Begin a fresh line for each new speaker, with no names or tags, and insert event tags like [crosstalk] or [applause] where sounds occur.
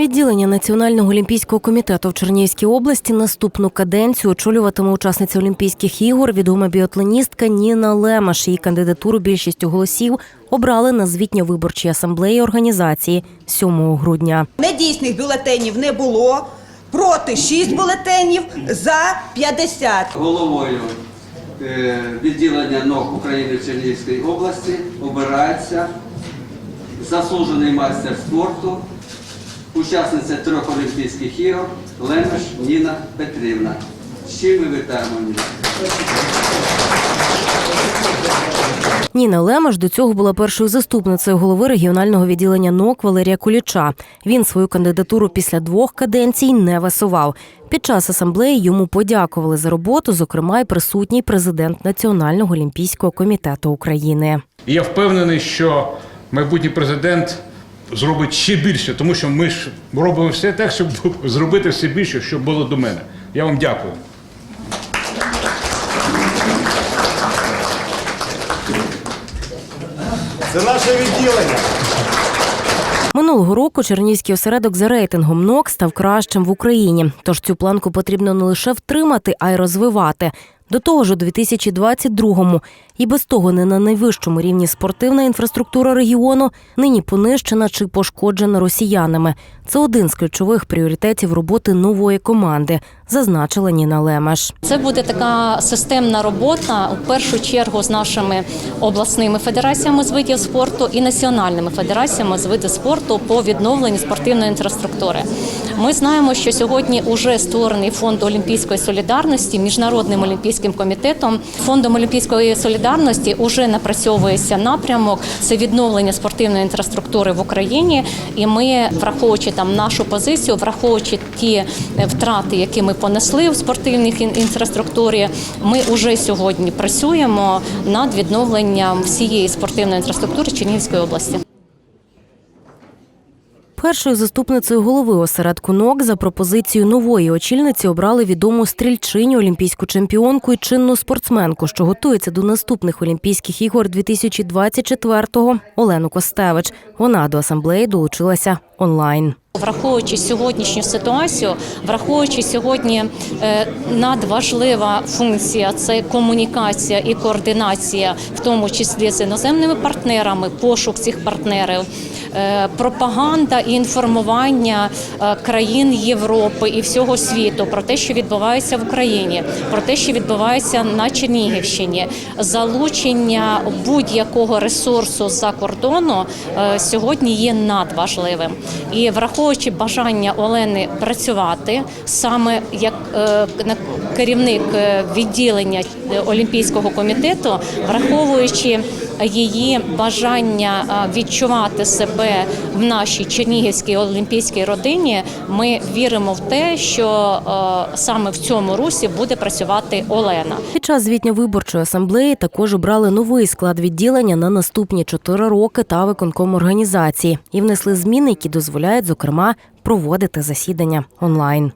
Відділення Національного олімпійського комітету в Чернігівській області наступну каденцію очолюватиме учасниця Олімпійських ігор, відома біатлоністка Ніна Лемаш. Її кандидатуру більшістю голосів обрали на звітньо-виборчій асамблеї організації 7 грудня.
Недійсних бюлетенів не було. Проти 6 бюлетенів, за 50.
Головою е, відділення НОК України в Чернігівській області обирається заслужений майстер спорту, учасниця трьох Олімпійських ігор Лемеш Ніна Петрівна. З чим ми вітаємо Ніна?
Ніна Лемаш до цього була першою заступницею голови регіонального відділення НОК Валерія Куліча. Він свою кандидатуру після двох каденцій не висував. Під час асамблеї йому подякували за роботу, зокрема й присутній президент Національного олімпійського комітету України.
Я впевнений, що майбутній президент зробить ще більше, тому що ми ж робимо все так, щоб [laughs] зробити все більше, щоб було до мене. Я вам дякую.
Це наше відділення.
Минулого року Чернігівський осередок за рейтингом НОК став кращим в Україні. Тож цю планку потрібно не лише втримати, а й розвивати. До того ж, у 2022-му і без того не на найвищому рівні спортивна інфраструктура регіону нині понищена чи пошкоджена росіянами. Це один з ключових пріоритетів роботи нової команди, зазначила Ніна Лемеш.
Це буде така системна робота у першу чергу з нашими обласними федераціями з видів спорту і національними федераціями з видів спорту по відновленню спортивної інфраструктури. Ми знаємо, що сьогодні вже створений фонд олімпійської солідарності міжнародним олімпійським комітетом. Фондом олімпійської солідарності вже напрацьовується напрямок це відновлення спортивної інфраструктури в Україні. І ми, враховуючи там нашу позицію, враховуючи ті е, втрати, які ми понесли в спортивній інфраструктурі, ми вже сьогодні працюємо над відновленням всієї спортивної інфраструктури Чернігівської області.
Першою заступницею голови осередку НОК за пропозицією нової очільниці обрали відому стрільчиню, олімпійську чемпіонку і чинну спортсменку, що готується до наступних Олімпійських ігор 2024-го Олену Костевич. Вона до асамблеї долучилася онлайн.
Враховуючи сьогоднішню ситуацію, враховуючи сьогодні е, надважлива функція це комунікація і координація, в тому числі з іноземними партнерами, пошук цих партнерів, пропаганда і інформування е, країн Європи і всього світу про те, що відбувається в Україні, про те, що відбувається на Чернігівщині, залучення будь-якого ресурсу з-за кордону е, сьогодні є надважливим. І враховуючи бажання Олени працювати саме як е, керівник е, відділення е, Олімпійського комітету, враховуючи її бажання е, відчувати себе в нашій Чернігівській олімпійській родині, ми віримо в те, що е, саме в цьому русі буде працювати Олена.
Під час звітньо-виборчої асамблеї також обрали новий склад відділення на наступні чотири роки та виконком організації і внесли зміни, які дозволяють, зокрема, проводити засідання онлайн.